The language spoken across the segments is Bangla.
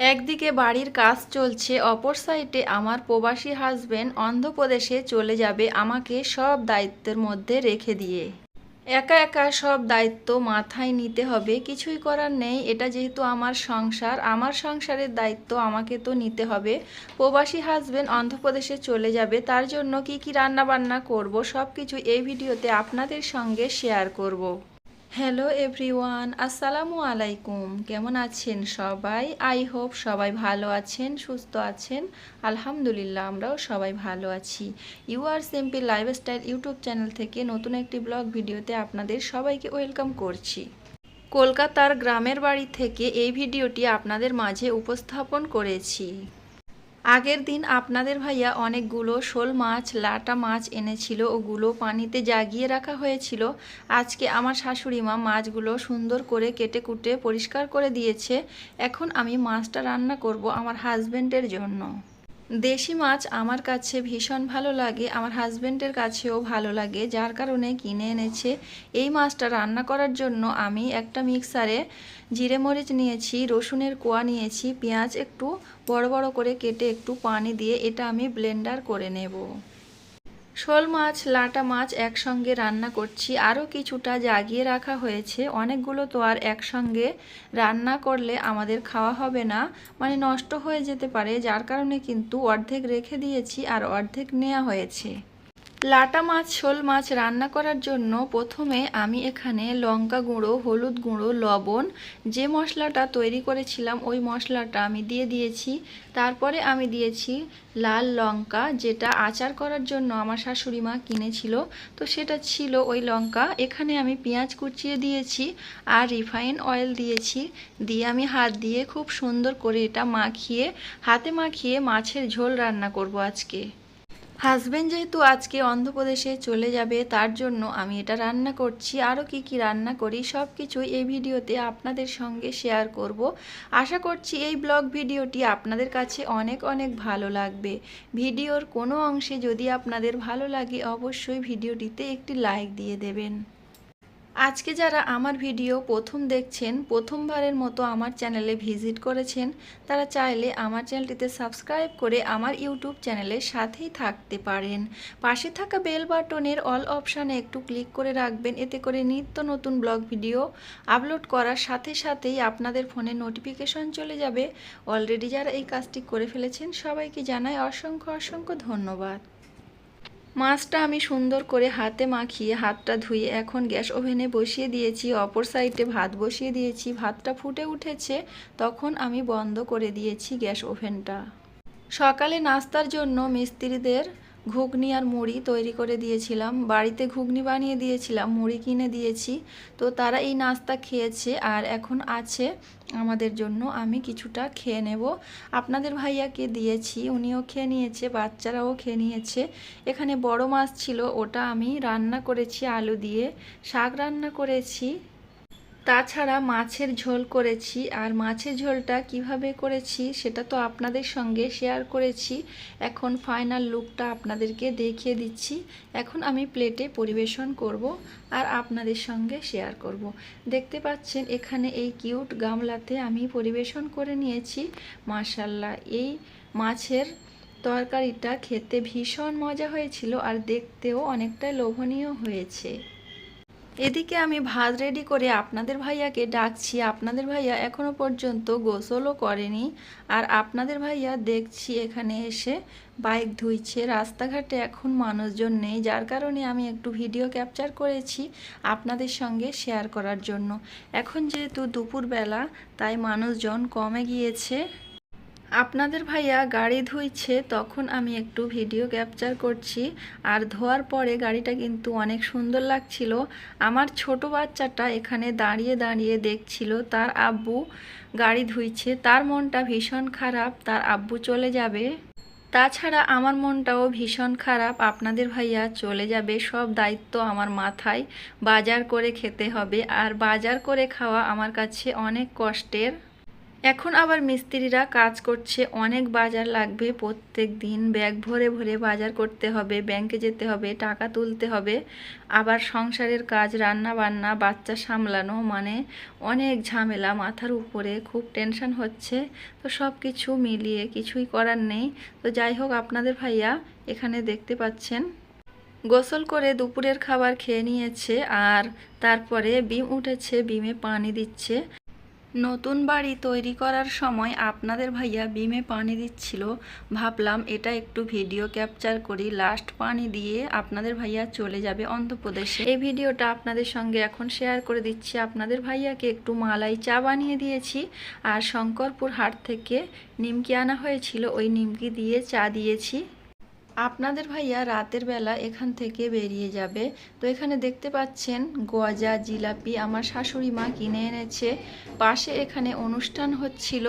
একদিকে বাড়ির কাজ চলছে, অপর সাইডে আমার প্রবাসী হাজবেন্ড অন্ধ্রপ্রদেশে চলে যাবে আমাকে সব দায়িত্বের মধ্যে রেখে দিয়ে। একা একা সব দায়িত্ব মাথায় নিতে হবে, কিছুই করার নেই, এটা যেহেতু আমার সংসার, আমার সংসারের দায়িত্ব আমাকে তো নিতে হবে। প্রবাসী হাজবেন্ড অন্ধ্রপ্রদেশে চলে যাবে, তার জন্য কি কি রান্না বান্না করব সব কিছু এই ভিডিওতে আপনাদের সঙ্গে শেয়ার করব। হ্যালো এভরিওয়ান আসসালামু আলাইকুম কেমন আছেন সবাই? আই হোপ সবাই ভালো আছেন, সুস্থ আছেন। আলহামদুলিল্লাহ, আমরাও সবাই ভালো আছি। You are simple lifestyle YouTube channel থেকে নতুন একটি ব্লগ ভিডিওতে আপনাদের সবাইকে ওয়েলকাম করছি। কলকাতার গ্রামের বাড়ি থেকে এই ভিডিওটি আপনাদের মাঝে উপস্থাপন করেছি। আগের দিন আপনাদের ভাইয়া অনেকগুলো শোল মাছ, লাটা মাছ এনেছিল ওগুলো পানিতে জাগিয়ে রাখা হয়েছিল। আজকে আমার শাশুড়ি মা মাছগুলো সুন্দর করে কেটে কুটে পরিষ্কার করে দিয়েছে। এখন আমি মাছটা রান্না করব আমার হাজব্যান্ডের জন্য। দেশি মাছ আমার কাছে ভীষণ ভালো লাগে, আমার হাজব্যান্ডের কাছেও ভালো লাগে, যার কারণে কিনে এনেছে। এই মাছটা রান্না করার জন্য আমি একটা মিক্সারে জিরে মরিচ নিয়েছি, রসুনের কোয়া নিয়েছি, পেঁয়াজ একটু বড় বড় করে কেটে একটু পানি দিয়ে এটা আমি ব্লেন্ডার করে নেব। শোল মাছ, লাটা মাছ একসঙ্গে রান্না করছি। আরও কিছুটা জাগিয়ে রাখা হয়েছে। অনেকগুলো তো আর একসঙ্গে রান্না করলে আমাদের খাওয়া হবে না। মানে নষ্ট হয়ে যেতে পারে। যার কারণে কিন্তু অর্ধেক রেখে দিয়েছি আর অর্ধেক নেওয়া হয়েছে। লাটা মাছ, শোল মাছ রান্না করার জন্য প্রথমে আমি এখানে লঙ্কা গুঁড়ো, হলুদ গুঁড়ো, লবণ যে মশলাটা তৈরি করেছিলাম ওই মশলাটা আমি দিয়ে দিয়েছি। তারপরে আমি দিয়েছি লাল লঙ্কা যেটা আচার করার জন্য আমার শাশুড়ি মা কিনেছিল। তো সেটা ছিল ওই লঙ্কা। এখানে আমি পেঁয়াজ কুচিয়ে দিয়েছি আর রিফাইন অয়েল দিয়েছি। দিয়ে আমি হাত দিয়ে খুব সুন্দর করে এটা মাখিয়ে, হাতে মাখিয়ে মাছের ঝোল রান্না করব আজকে। হাজবেন্ড যেহেতু আজকে অন্ধ্রপ্রদেশে চলে যাবে, তার জন্য আমি এটা রান্না করছি। আরও কি কি রান্না করি সব কিছুই এই ভিডিওতে আপনাদের সঙ্গে শেয়ার করব। আশা করছি এই ব্লগ ভিডিওটি আপনাদের কাছে অনেক অনেক ভালো লাগবে। ভিডিওর কোনো অংশে যদি আপনাদের ভালো লাগে, অবশ্যই ভিডিওটিতে একটি লাইক দিয়ে দেবেন। আজকে যারা আমার ভিডিও প্রথম দেখছেন, প্রথমবারের মতো আমার চ্যানেলে ভিজিট করেছেন, তারা চাইলে আমার চ্যানেলটিতে সাবস্ক্রাইব করে আমার ইউটিউব চ্যানেলের সাথেই থাকতে পারেন। পাশে থাকা বেল বাটনের অল অপশানে একটু ক্লিক করে রাখবেন, এতে করে নিত্য নতুন ব্লগ ভিডিও আপলোড করার সাথে সাথেই আপনাদের ফোনে নোটিফিকেশন চলে যাবে। অলরেডি যারা এই কাজটি করে ফেলেছেন, সবাইকে জানাই অসংখ্য অসংখ্য ধন্যবাদ। মাছটা আমি সুন্দর করে হাতে মাখিয়ে, হাতটা ধুয়ে এখন গ্যাস ওভেনে বসিয়ে দিয়েছি, অপর সাইডে ভাত বসিয়ে দিয়েছি। ভাতটা ফুটে উঠেছে, তখন আমি বন্ধ করে দিয়েছি গ্যাস ওভেনটা। সকালে নাস্তার জন্য মিস্ত্রিদের ঘুগনি আর মুড়ি তৈরি করে দিয়েছিলাম। বাড়িতে ঘুগনি বানিয়ে দিয়েছিলাম, মুড়ি কিনে দিয়েছি। তো তারা এই নাস্তা খেয়েছে আর এখন আছে আমাদের জন্য, আমি কিছুটা খেয়ে নেব। আপনাদের ভাইয়াকে দিয়েছি? উনিও খেয়ে নিয়েছে, বাচ্চারাও খেয়ে নিয়েছে। এখানে বড় মাছ ছিল, ওটা আমি রান্না করেছি আলু দিয়ে। শাক রান্না করেছি তাছাড়া মাছের ঝোল করেছি আর মাছের ঝোলটা কীভাবে করেছি সেটা তো আপনাদের সঙ্গে শেয়ার করেছি। এখন ফাইনাল লুকটা আপনাদেরকে দেখিয়ে দিচ্ছি। এখন আমি প্লেটে পরিবেশন করব আর আপনাদের সঙ্গে শেয়ার করব। দেখতে পাচ্ছেন এখানে এই কিউট গামলাতে আমি পরিবেশন করে নিয়েছি। মাশাল্লাহ এই মাছের তরকারিটা খেতে ভীষণ মজা হয়েছিল আর দেখতেও অনেকটা লোভনীয় হয়েছে। এদিকে আমি ভাত রেডি করে আপনাদের ভাইয়াকে ডাকছি। আপনাদের ভাইয়া এখনও পর্যন্ত গোসলও করেনি। আর আপনাদের ভাইয়া দেখছি এখানে এসে বাইক ধুইছে। রাস্তাঘাটে এখন মানুষজন নেই। যার কারণে আমি একটু ভিডিও ক্যাপচার করেছি আপনাদের সঙ্গে শেয়ার করার জন্য। এখন যেহেতু দুপুরবেলা, তাই মানুষজন কমে গিয়েছে। আপনাদের ভাইয়া গাড়ি ধুইছে, তখন আমি একটু ভিডিও ক্যাপচার করছি। আর ধোয়ার পরে গাড়িটা কিন্তু অনেক সুন্দর লাগছিল। আমার ছোট বাচ্চাটা এখানে দাঁড়িয়ে দাঁড়িয়ে দেখছিল, তার আব্বু গাড়ি ধুইছে, তার মনটা ভীষণ খারাপ, তার আব্বু চলে যাবে। তাছাড়া আমার মনটাও ভীষণ খারাপ, আপনাদের ভাইয়া চলে যাবে, সব দায়িত্ব আমার মাথায়। বাজার করে খেতে হবে, আর বাজার করে খাওয়া আমার কাছে অনেক কষ্টের। এখন আবার মিস্ত্রিরা কাজ করছে, অনেক বাজার লাগবে, প্রত্যেক দিন ব্যাগ ভরে ভরে বাজার করতে হবে, ব্যাংকে যেতে হবে, টাকা তুলতে হবে, আবার সংসারের কাজ রান্না বান্না বাচ্চা সামলানো মানে অনেক ঝামেলা, মাথার উপরে খুব টেনশন হচ্ছে, তো সব কিছু মিলিয়ে কিছুই করার নেই, তো যাই হোক আপনাদের ভাইয়া এখানে দেখতে পাচ্ছেন। গোসল করে দুপুরের খাবার খেয়ে নিয়েছে, আর তারপরে বিম উঠেছে, বিমে পানি দিচ্ছে। নতুন বাড়ি তৈরি করার সময় আপনাদের ভাইয়া বিমে পানি দিচ্ছিল। ভাবলাম এটা একটু ভিডিও ক্যাপচার করি, লাস্ট পানি দিয়ে আপনাদের ভাইয়া চলে যাবে অন্ধ্রপ্রদেশে। এই ভিডিওটা আপনাদের সঙ্গে এখন শেয়ার করে দিচ্ছি। আপনাদের ভাইয়াকে একটু মালাই চা বানিয়ে দিয়েছি আর শঙ্করপুর হাট থেকে নিমকি আনা হয়েছিল। ওই নিমকি দিয়ে চা দিয়েছি। আপনাদের ভাইয়া রাতের বেলা এখান থেকে বেরিয়ে যাবে। তো এখানে দেখতে পাচ্ছেন গজা জিলাপি আমার শাশুড়ি মা কিনে এনেছে। পাশে এখানে অনুষ্ঠান হচ্ছিল।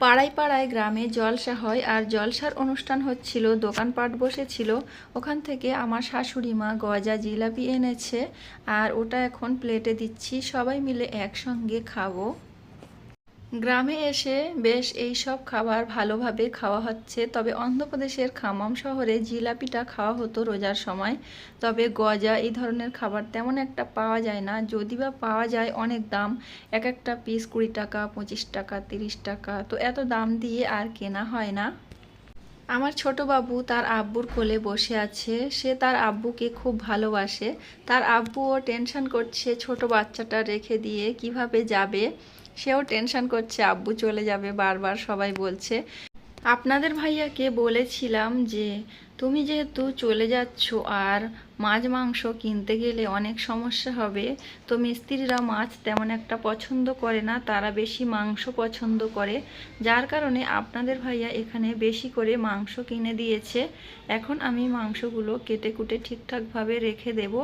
পাড়ায় পাড়ায় গ্রামে জলসা হয় আর জলসার অনুষ্ঠান হচ্ছিল। দোকানপাট বসেছিল। ওখান থেকে আমার শাশুড়ি মা গজা জিলাপি এনেছে। আর ওটা এখন প্লেটে দিচ্ছি। সবাই মিলে একসঙ্গে খাব। গ্রামে এসে বেশ এই সব খাবার ভালোভাবে খাওয়া হচ্ছে। তবে অন্ধ্রপ্রদেশের খামাম শহরে জিলাপিটা খাওয়া হতো রোজার সময়। তবে গজা এই ধরনের খাবার তেমন একটা পাওয়া যায় না। যদি বা পাওয়া যায় অনেক দাম। এক একটা পিস কুড়ি টাকা, পঁচিশ টাকা, তিরিশ টাকা। তো এত দাম দিয়ে আর কেনা হয় না। আমার ছোট বাবু তার আব্বুর কোলে বসে আছে। সে তার আব্বুকে খুব ভালোবাসে। তার আব্বুও টেনশন করছে ছোট বাচ্চাটা রেখে দিয়ে কীভাবে যাবে। সেও টেনশন করছে, আব্বু চলে যাবে, বারবার সবাই বলছে। আপনাদের ভাইয়াকে বলেছিলাম যে, তুমি যেহেতু চলে যাচ্ছ আর মাছ, মাংস কিনতে গেলে অনেক সমস্যা হবে, তো মিস্ত্রিরা মাছ তেমন একটা পছন্দ করে না, তারা বেশি মাংস পছন্দ করে। যার কারণে আপনাদের ভাইয়া এখানে বেশি করে মাংস কিনে দিয়েছে। এখন আমি মাংসগুলো কেটে কুটে ঠিকঠাকভাবে রেখে দেব,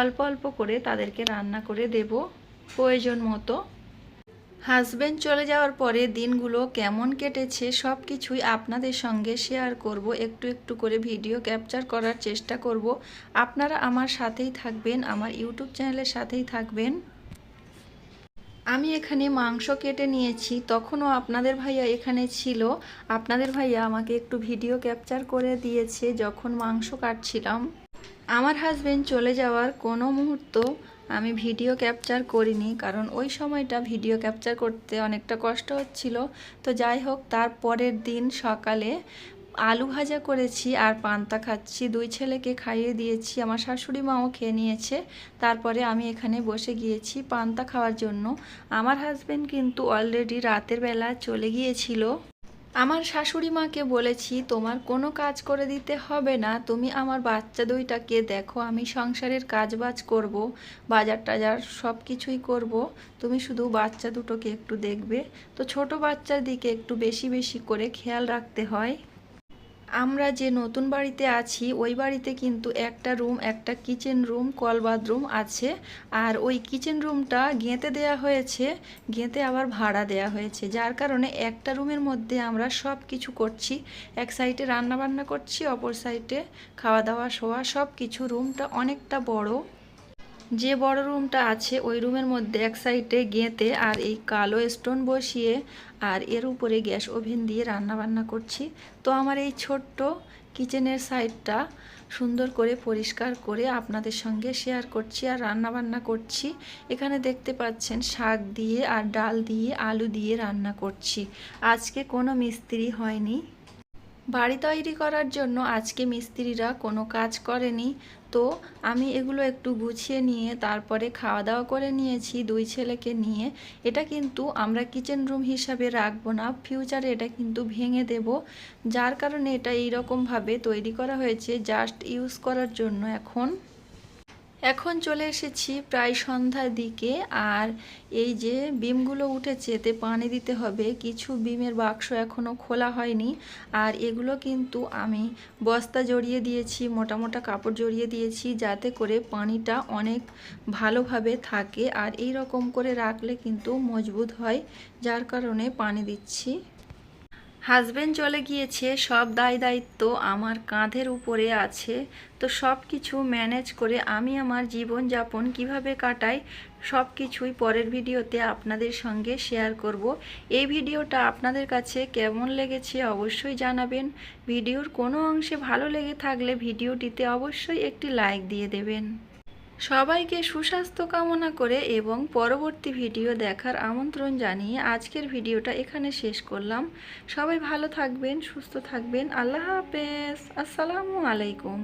অল্প অল্প করে তাদেরকে রান্না করে দেব, প্রয়োজন মতো। হাজব্যান্ড চলে যাওয়ার পরে দিনগুলো কেমন কেটেছে সব কিছুই আপনাদের সঙ্গে শেয়ার করব। একটু একটু করে ভিডিও ক্যাপচার করার চেষ্টা করব। আপনারা আমার সাথেই থাকবেন, আমার ইউটিউব চ্যানেলের সাথেই থাকবেন। আমি এখানে মাংস কেটে নিয়েছি, তখনও আপনাদের ভাইয়া এখানে ছিল। আপনাদের ভাইয়া আমাকে একটু ভিডিও ক্যাপচার করে দিয়েছে যখন মাংস কাটছিলাম। আমার হাজব্যান্ড চলে যাওয়ার কোনো মুহূর্ত আমি ভিডিও ক্যাপচার করিনি, কারণ ওই সময়টা ভিডিও ক্যাপচার করতে অনেকটা কষ্ট হচ্ছিল। তো যাই হোক, তার পরের দিন সকালে আলু ভাজা করেছি আর পান্তা খাচ্ছি। দুই ছেলেকে খাইয়ে দিয়েছি, আমার শাশুড়ি মাও খেয়ে নিয়েছে। তারপরে আমি এখানে বসে গিয়েছি পান্তা খাওয়ার জন্য। আমার হাজব্যান্ড কিন্তু অলরেডি রাতের বেলা চলে গিয়েছিল। আমার শাশুড়ি মাকে বলেছি, তোমার কোনো কাজ করে দিতে হবে না। তুমি আমার বাচ্চা দুইটাকে দেখো, আমি সংসারের কাজ বাজ করব, বাজার টাজার সব কিছুই করব। তুমি শুধু বাচ্চা দুটোকে একটু দেখবে। তো ছোট বাচ্চার দিকে একটু বেশি বেশি করে খেয়াল রাখতে হয়। আমরা যে নতুন বাড়িতে আছি, ওই বাড়িতে কিন্তু একটা রুম, একটা কিচেন রুম, কল বাথরুম আছে। আর ওই কিচেন রুমটা গেঁতে দেয়া হয়েছে গেঁতে আবার ভাড়া দেয়া হয়েছে। যার কারণে একটা রুমের মধ্যে আমরা সব কিছু করছি। এক সাইডে রান্নাবান্না করছি, অপর সাইডে খাওয়া দাওয়া শোয়া সব কিছু রুমটা অনেকটা বড়। যে বড় রুমটা আছে, ওই রুমের মধ্যে এক সাইডে গেঁতে আর এই কালো স্টোন বসিয়ে আর এর উপরে গ্যাস ওভেন দিয়ে রান্না বান্না করছি। তো আমার এই ছোট্ট কিচেনের সাইডটা সুন্দর করে পরিষ্কার করে আপনাদের সঙ্গে শেয়ার করছি আর রান্না বান্না করছি। এখানে দেখতে পাচ্ছেন শাক দিয়ে আর ডাল দিয়ে আলু দিয়ে রান্না করছি। আজকে কোনো মিস্ত্রি হয়নি। বাড়ি তৈরি করার জন্য আজকে মিস্ত্রিরা কোনো কাজ করেনি। তো আমি এগুলো একটু গুছিয়ে নিয়ে তারপরে খাওয়া দাওয়া করে নিয়েছি দুই ছেলেকে নিয়ে। এটা কিন্তু আমরা কিচেন রুম হিসাবে রাখব না, ফিউচারে এটা কিন্তু ভেঙে দেব। যার কারণে এটা এইরকমভাবে তৈরি করা হয়েছে, জাস্ট ইউজ করার জন্য এখন। এখন চলে এসেছি প্রায় সন্ধ্যার দিকে আর এই যে বিমগুলো উঠেছে এতে পানি দিতে হবে। কিছু বিমের বাক্স এখনও খোলা হয়নি আর এগুলো কিন্তু আমি বস্তা জড়িয়ে দিয়েছি, মোটা মোটা কাপড় জড়িয়ে দিয়েছি যাতে করে পানিটা অনেক ভালোভাবে থাকে আর এই রকম করে রাখলে কিন্তু মজবুত হয়, যার কারণে পানি দিচ্ছি। হাজবেন্ড চলে গিয়েছে, সব দায় দায়িত্ব আমার কাঁধের উপরে আছে, তো সব কিছু ম্যানেজ করে আমি আমার জীবনযাপন কীভাবে কাটাই সব কিছুই পরের ভিডিওতে আপনাদের সঙ্গে শেয়ার করব। এই ভিডিওটা আপনাদের কাছে কেমন লেগেছে অবশ্যই জানাবেন। ভিডিওর কোনো অংশে ভালো লেগে থাকলে ভিডিওটিতে অবশ্যই একটি লাইক দিয়ে দেবেন। সবাইকে সুস্বাস্থ্য কামনা করে এবং পরবর্তী ভিডিও দেখার আমন্ত্রণ জানিয়ে আজকের ভিডিওটা এখানে শেষ করলাম। সবাই ভালো থাকবেন, সুস্থ থাকবেন। আল্লাহ হাফেজ। আসসালামু আলাইকুম।